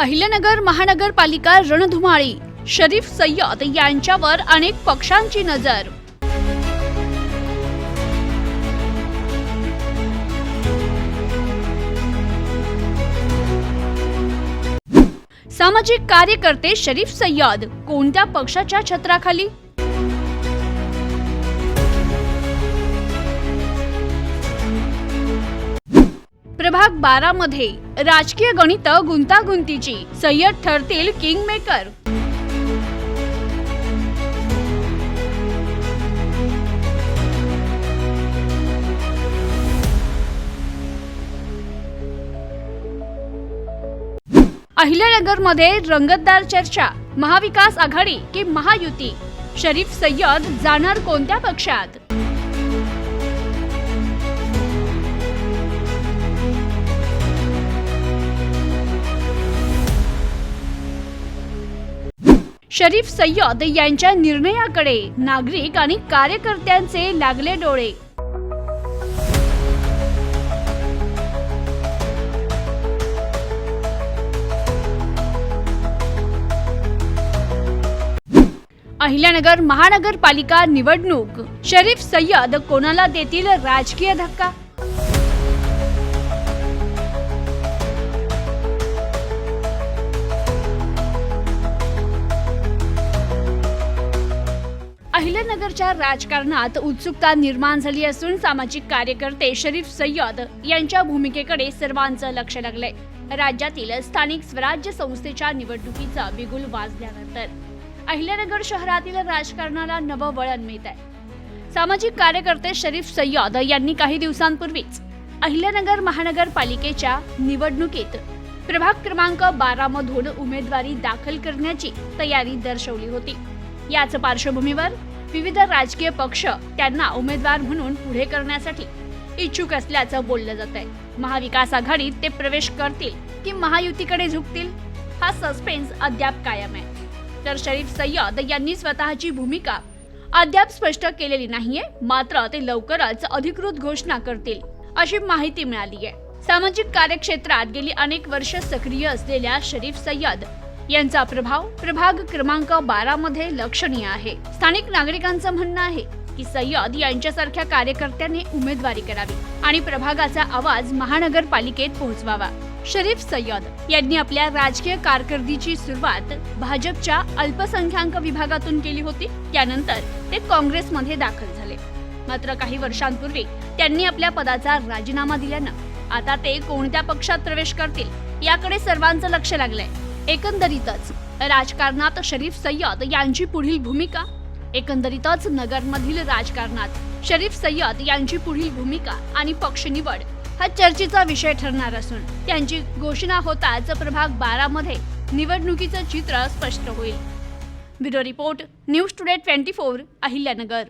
अहिल्यानगर महानगरपालिका रणधुमाळी. शरीफ सय्यद यांच्यावर अनेक पक्षांची नजर. सामाजिक कार्यकर्ते शरीफ सय्यद कोणत्या पक्षाच्या छत्राखाली? प्रभाग बारा मध्ये राजकीय गणित गुंतागुंतीची सय्यद ठरतील किंग मेकर अहिल्यानगरमध्ये रंगतदार चर्चा महाविकास आघाडी की महायुती? शरीफ सय्यद जाणार कोणत्या पक्षात? शरीफ सय्यद यांच्या निर्णयाकडे नागरिक आणि कार्यकर्त्यांचे लागले डोळे. अहिल्यानगर महानगरपालिका निवडणूक. शरीफ सय्यद कोणाला देतील राजकीय धक्का? अहिल्यानगरच्या राजकारणात उत्सुकता निर्माण झाली असून सामाजिक कार्यकर्ते शरीफ सय्यद यांच्या भूमिकेकडे सर्वांचं लक्ष लागलंय. राज्यातील स्थानिक स्वराज्य संस्थेच्या निवडणुकीचा बिगुल वाजल्यानंतर अहिल्यानगर शहरातील राजकारणाला नवं वळण मिळत आहे सामाजिक कार्यकर्ते शरीफ सय्यद यांनी काही दिवसांपूर्वीच अहिल्यानगर महानगरपालिकेच्या निवडणुकीत प्रभाग क्रमांक बारा मधून उमेदवारी दाखल करण्याची तयारी दर्शवली होती. याच पार्श्वभूमीवर विविध राजकीय पक्ष त्यांना उमेदवार म्हणून पुढे करण्यासाठी इच्छुक असल्याचं बोललं जात आहे महाविकास आघाडीत ते प्रवेश करतील की महायुतीकडे झुकतील? हा सस्पेन्स अद्याप कायम आहे. तर शरीफ सय्यद यांनी स्वतःची भूमिका अद्याप स्पष्ट केलेली नाहीये मात्र ते लवकरच अधिकृत घोषणा करतील अशी माहिती मिळाली आहे सामाजिक कार्यक्षेत्रात गेली अनेक वर्ष सक्रिय असलेल्या शरीफ सय्यद यांचा प्रभाव प्रभाग क्रमांक बारा मध्ये लक्षणीय आहे. स्थानिक नागरिकांचं म्हणणं आहे की सय्यद यांच्यासारख्या कार्यकर्त्यांनी उमेदवारी करावी आणि प्रभागाचा आवाज महानगरपालिकेत पोहोचवावा. शरीफ सय्यद यांनी आपल्या राजकीय कारकिर्दीची सुरुवात भाजपच्या अल्पसंख्याक विभागातून केली होती. त्यानंतर ते काँग्रेसमध्ये दाखल झाले. मात्र काही वर्षांपूर्वी त्यांनी आपल्या पदाचा राजीनामा दिल्यानं आता ते कोणत्या पक्षात प्रवेश करतील याकडे सर्वांचं लक्ष लागलंय. एकंदरीतच. राजकारणात शरीफ सय्यद यांची पुढील भूमिका? एकंदरीतच नगरमधील राजकारणात शरीफ सय्यद यांची पुढील भूमिका आणि पक्ष निवड हा चर्चेचा विषय ठरणार असून त्यांची घोषणा होताच प्रभाग बारा मध्ये निवडणुकीचं चित्र स्पष्ट होईल. Bureau report news today twenty four Ahilyanagar.